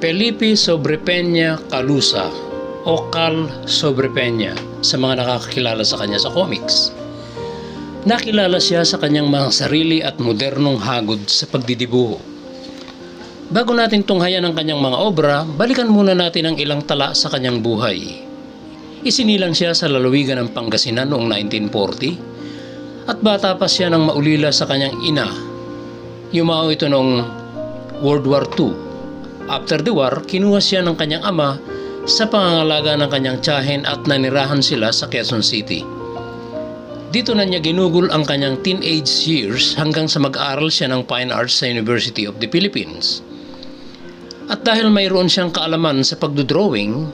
Felipe Sobrepeña Calusa o Cal Sobrepeña sa mga nakakakilala sa kanya sa comics. Nakilala siya sa kanyang mga sarili at modernong hagod sa pagdidibuho. Bago natin tunghayan ang kanyang mga obra, balikan muna natin ang ilang tala sa kanyang buhay. Isinilang siya sa lalawigan ng Pangasinan noong 1940 at bata pa siya nang maulila sa kanyang ina. Yumao ito noong World War II. After the war, kinuha siya ng kanyang ama sa pangangalaga ng kanyang tiyahin at nanirahan sila sa Quezon City. Dito na niya ginugol ang kanyang teenage years hanggang sa mag-aral siya ng Fine Arts sa University of the Philippines. At dahil mayroon siyang kaalaman sa pagdodrawing,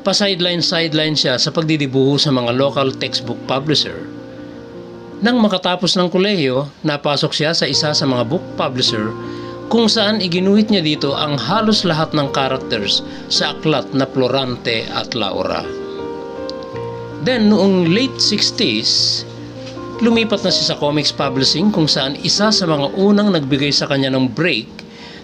pa-sideline-sideline siya sa pagdidibuho sa mga local textbook publisher. Nang makatapos ng kolehiyo, napasok siya sa isa sa mga book publisher kung saan iginuhit niya dito ang halos lahat ng characters sa aklat na Florante at Laura. Then, noong late 60s, lumipat na siya sa comics publishing kung saan isa sa mga unang nagbigay sa kanya ng break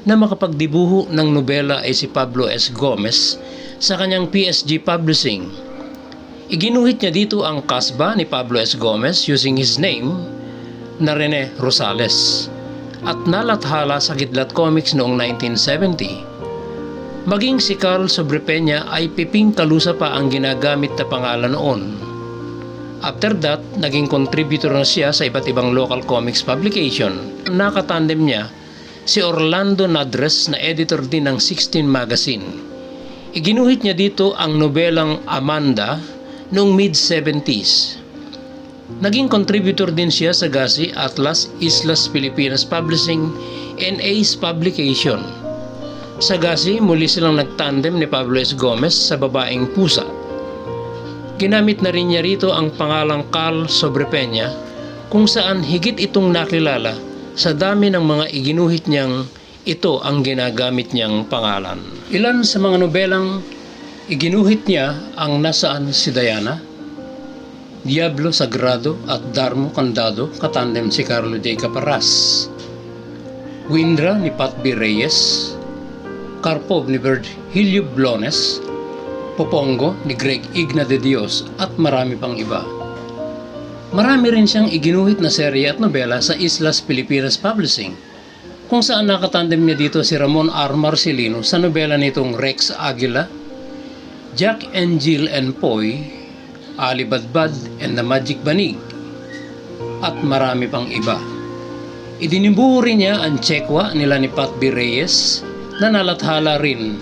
na makapagdibuho ng nobela ay si Pablo S. Gomez sa kanyang PSG Publishing. Iginuhit niya dito ang kasba ni Pablo S. Gomez using his name na Rene Rosales at nalathala sa Kidlat Comics noong 1970. Maging si Carl Sobrepeña ay piping kalusa pa ang ginagamit na pangalan noon. After that, naging contributor na siya sa iba't ibang local comics publication. Nakatandem niya si Orlando Nadres na editor din ng 16 Magazine. Iginuhit niya dito ang nobelang Amanda noong mid-70s. Naging contributor din siya sa Gasi Atlas Islas Pilipinas Publishing Ace Publication. Sa Gasi, muli silang nagtandem ni Pablo S. Gomez sa babaeng pusa. Ginamit na rin niya rito ang pangalang Carl Sobrepeña kung saan higit itong nakilala sa dami ng mga iginuhit niyang ito ang ginagamit niyang pangalan. Ilan sa mga nobelang iginuhit niya ang Nasaan si Diana, Diablo Sagrado at Darmo Candado katandem si Carlo J. Caparas, Windra ni Pat B. Reyes, Karpov ni Virgilio Blones, Popongo ni Greg Igna de Dios at marami pang iba. Marami rin siyang iginuhit na serye at nobela sa Islas Pilipinas Publishing, kung saan nakatandem niya dito si Ramon R. Marcelino sa nobela nitong Rex Aguila, Jack and Jill and Poy, Ali Badbad and the Magic Banig, at marami pang iba. Idinibuho rin niya ang Chekwa nila ni Pat B. Reyes na nalathala rin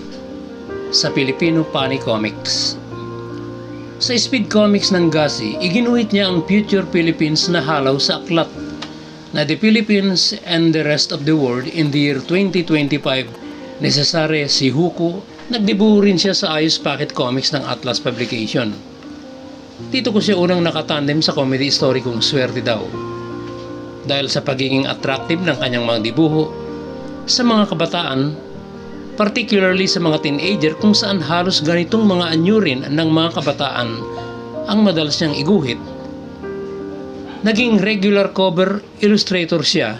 sa Filipino Funny Comics. Sa Speed Comics ng Gasi, iginuhit niya ang Future Philippines na halaw sa aklat na The Philippines and the Rest of the World in the year 2025 ni Cesare Sihuko. Nagdibuho rin siya sa Ayos Packet Comics ng Atlas Publication. Dito ko siya unang nakatandem sa comedy story kong Swerte Daw. Dahil sa pagiging attractive ng kanyang mga dibuho sa mga kabataan particularly sa mga teenager kung saan halos ganitong mga anyurin ng mga kabataan ang madalas niyang iguhit. Naging regular cover illustrator siya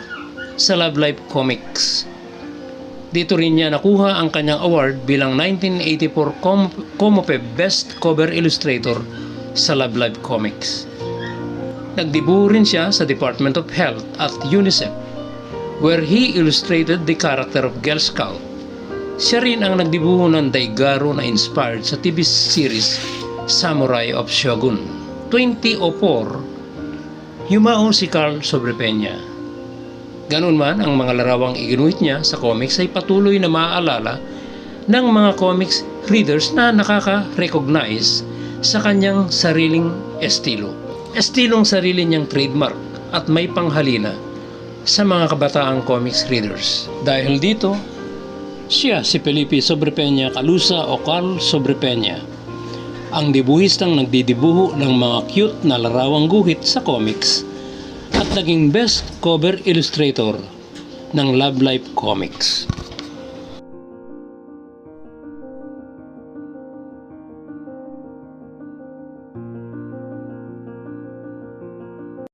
sa Love Life Comics. Dito rin niya nakuha ang kanyang award bilang 1984 Com Comope Best Cover Illustrator sa Love Life Comics. Nagdibuho rin siya sa Department of Health at UNICEF where he illustrated the character of Girl Scout siya rin ang nagdibuho ng Daigaro na inspired sa TV series Samurai of Shogun. 2004, yumao si Carl Sobrepeña. Ganun man, ang mga larawang iginuhit niya sa comics ay patuloy na maaalala ng mga comics readers na nakaka-recognize sa kanyang sariling estilo. Estilong sarili niyang trademark at may panghalina sa mga kabataang comics readers. Dahil dito, siya si Felipe Sobrepeña Calusa o Carl Sobrepeña, ang dibuhistang nagdidibuho ng mga cute na larawang guhit sa comics at naging best cover illustrator ng Love Life Comics.